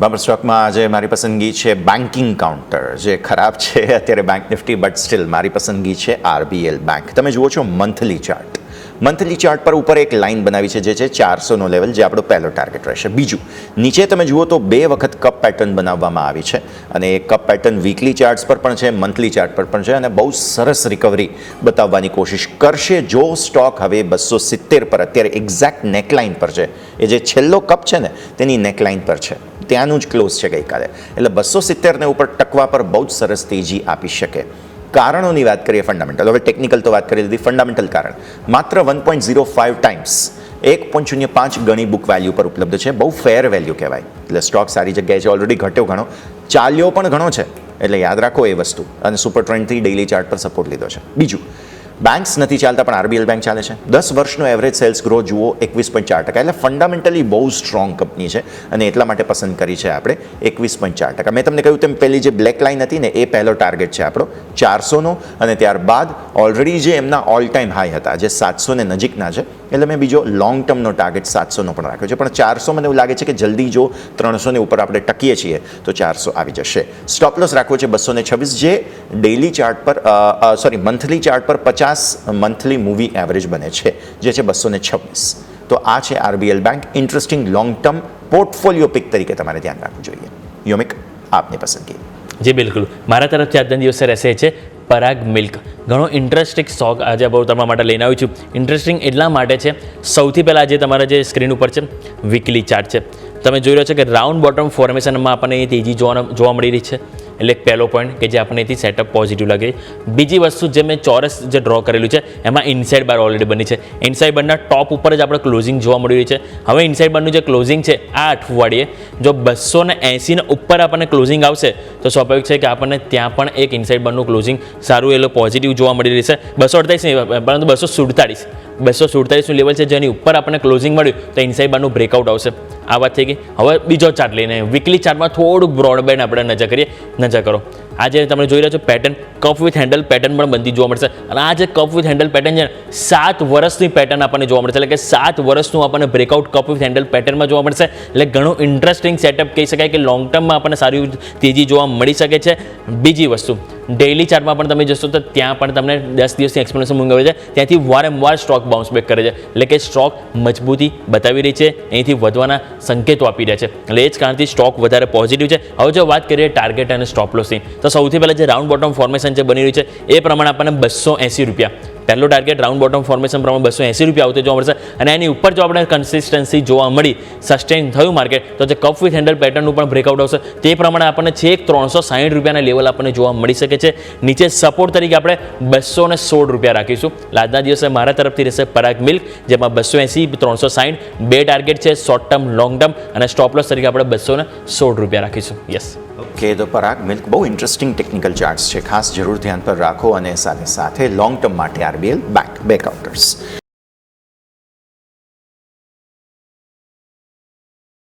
બાબર સ્ટોકમાં આજે મારી પસંદગી છે બેન્કિંગ કાઉન્ટર જે ખરાબ છે, અત્યારે બેંક નિફ્ટી બટ સ્ટીલ મારી પસંદગી છે આરબીએલ બેંક તમે જુઓ છો મંથલી ચાર્ટ મંથલી ચાર્ટ પર ઉપર એક લાઇન બનાવી છે, જે છે ચારસોનો લેવલ જે આપણો પહેલો ટાર્ગેટ રહેશે. બીજું, નીચે તમે જુઓ તો બે વખત કપ પેટર્ન બનાવવામાં આવી છે. અને એ કપ પેટર્ન વીકલી ચાર્ટ્સ પર પણ છે મંથલી ચાર્ટ પર પણ છે અને બહુ સરસ રિકવરી બતાવવાની કોશિશ કરશે જો સ્ટોક હવે બસો સિત્તેર પર, અત્યારે એક્ઝેક્ટ નેકલાઇન પર છે. એ જે છેલ્લો કપ છે ને, તેની નેકલાઇન પર છે. ત્યાંનું જ ક્લોઝ છે ગઈકાલે. એટલે બસો સિત્તેરને ઉપર ટકવા પર બહુ જ સરસ તેજી આપી શકે. કારણોની વાત કરીએ ફંડામેન્ટલ હવે ટેકનિકલ તો વાત કરી દીધી ફંડામેન્ટલ કારણ. માત્ર one point zero five times એક પોઈન્ટ શૂન્ય પાંચ ગણી બુક વેલ્યુ પર ઉપલબ્ધ છે. બહુ ફેર વેલ્યુ કહેવાય. એટલે સ્ટોક સારી જગ્યાએ છે ઓલરેડી ઘટ્યો ઘણો. ચાલ્યો પણ ઘણો છે. એટલે યાદ રાખો એ વસ્તુ. અને સુપર ટ્રેન્ડથી ડેઇલી ચાર્ટ પર સપોર્ટ લીધો છે. બીજું બેંક્સ નથી ચાલતા, પણ આરબીએલ બેંક ચાલે છે. દસ વર્ષનો એવરેજ સેલ્સ ગ્રોથ જુઓ, એકવીસ પોઈન્ટ ચાર ટકા. એટલે ફંડામેન્ટલી બહુ સ્ટ્રોંગ કંપની છે અને એટલા માટે પસંદ કરી છે આપણે એકવીસ પોઈન્ટ ચાર ટકા. મેં તમને કહ્યું તેમ પહેલી જે બ્લેક લાઇન હતી ને, એ પહેલો ટાર્ગેટ છે આપણો, ચારસોનો. અને ત્યારબાદ ઓલરેડી જે એમના ઓલ ટાઈમ હાઈ હતા, જે સાતસોને નજીકના છે. એટલે મેં બીજો લોંગ ટર્મનો ટાર્ગેટ સાતસોનો પણ રાખ્યો છે. પણ ચારસો મને એવું લાગે છે કે જલ્દી જો ત્રણસોને ઉપર આપણે ટકીએ છીએ, તો ચારસો આવી જશે. સ્ટોપલોસ રાખવો છે બસો છવ્વીસ. જે ડેઇલી ચાર્ટ પર સોરી મંથલી ચાર્ટ પર પચાસ મંથલી મૂવી એવરેજ બને છે, જે છે બસો ને છવ્વીસ. તો આ છે RBL bank interesting long term portfolio pick તરીકે તમારે ધ્યાન રાખવું જોઈએ. યોમિક, આપની પસંદગી. જી, બિલકુલ. મારા તરફથી આજના દિવસે રહેશે છે પરાગ મિલ્ક. ઘણો ઇન્ટરેસ્ટિંગ સ્ટોક આજે બહુ તમારા માટે લઈને આવ્યું છું. ઇન્ટરેસ્ટિંગ એટલા માટે છે, સૌથી પહેલાં આજે તમારા જે સ્ક્રીન ઉપર છે વીકલી ચાર્ટ છે. તમે જોઈ રહ્યો છો કે રાઉન્ડ બોટમ ફોર્મેશનમાં આપણને એ તેજી જોવા જોવા મળી રહી છે. એટલે પહેલો પોઈન્ટ કે જે આપણને એથી સેટઅપ પોઝિટિવ લાગે. બીજી વસ્તુ જે મેં ચોરસ જે ડ્રો કરેલું છે, એમાં ઇનસાઇડ બાર ઓલરેડી બની છે. ઇનસાઇડ બારના ટોપ ઉપર જ આપણે ક્લોઝિંગ જોવા મળી રહ્યું છે. હવે ઇનસાઇડ બારનું જે ક્લોઝિંગ છે, આ અઠવાડિયે જો બસો ને એંસીને ઉપર આપણને ક્લોઝિંગ આવશે, તો સ્વાભાવિક છે કે આપણને ત્યાં પણ એક ઇનસાઇડ બારનું ક્લોઝિંગ સારું એ પોઝિટિવ જોવા મળી રહેશે બસો અડતાલીસ નહીં, પરંતુ બસો સુડતાલીસ બસો સુડતાલીસનું લેવલ છે, જેની ઉપર આપણને ક્લોઝિંગ મળ્યું, તો ઇનસાઇડ બારનું બ્રેકઆઉટ આવશે. આ વાત થઈ ગઈ. હવે બીજો ચાર્ટ લઈને વીકલી ચાર્ટમાં થોડુંક બ્રોડબેન્ડ આપણે નજર કરીએ. નજર કરો. આજે તમે જોઈ રહ્યા છો pattern cup with handle pattern પણ બનતી જોવા મળશે. અને આ જે કપ વિથ હેન્ડલ પેટર્ન છે, સાત વર્ષની પેટર્ન આપણને જોવા મળશે. એટલે કે સાત વર્ષનું આપણને બ્રેકઆઉટ કપ વિથ હેન્ડલ પેટર્નમાં જોવા મળશે. એટલે ઘણું ઇન્ટરેસ્ટિંગ સેટઅપ કહી શકાય કે લોંગ ટર્મમાં આપણને સારી તેજી જોવા મળી શકે છે. બીજી વસ્તુ ડેઇલી ચાર્ટમાં પણ તમે જશો તો ત્યાં પણ તમને દસ દિવસની એક્સપ્લેનેશન મંગાવે છે ત્યાંથી વારંવાર સ્ટોક બાઉન્સ બેક કરે છે. એટલે કે સ્ટોક મજબૂતી બતાવી રહી છે. અહીંથી વધવાના સંકેતો આપી રહ્યા છે. એટલે એ જ કારણથી સ્ટોક વધારે પોઝિટિવ છે. હવે જો વાત કરીએ ટાર્ગેટ અને સ્ટોપ લોસની તો સૌથી પહેલાં જે રાઉન્ડ બોટમ ફોર્મેશન છે બની રહ્યું છે, એ પ્રમાણે આપણને બસો એંસી રૂપિયા. પહેલો ટાર્ગેટ રાઉન્ડ બોટમ ફોર્મેશન પ્રમાણે બસો એંસી રૂપિયા આવતો જોવા મળશે. અને એની ઉપર જો આપણે કન્સિસ્ટન્સી જોવા મળી સસ્ટેન થયું માર્કેટ તો જે કપ વિથ હેન્ડલ પેટર્નનું પણ બ્રેકઆઉટ આવશે. તે પ્રમાણે આપણને છેક ત્રણસો સાઠ રૂપિયાના લેવલ આપણને જોવા મળી શકે છે. નીચે સપોર્ટ તરીકે આપણે બસો ને સોળ રૂપિયા રાખીશું. આજના દિવસે મારા તરફથી રહેશે પરાગ મિલ્ક, જેમાં બસો એંસી, ત્રણસો સાઠ બે ટાર્ગેટ છે શોર્ટ ટર્મ લોંગ ટર્મ અને સ્ટોપ લોસ તરીકે આપણે બસો સોળ રૂપિયા રાખીશું. યસ ઓકે તો પરાગ મિલ્ક બહુ ઇન્ટરેસ્ટિંગ ટેકનિકલ ચાર્ટ્સ છે. ખાસ જરૂર ધ્યાન પર રાખો અને સાથે સાથે લોંગ ટર્મ માટે આરબીએલ બેક બે કાઉન્ટર્સ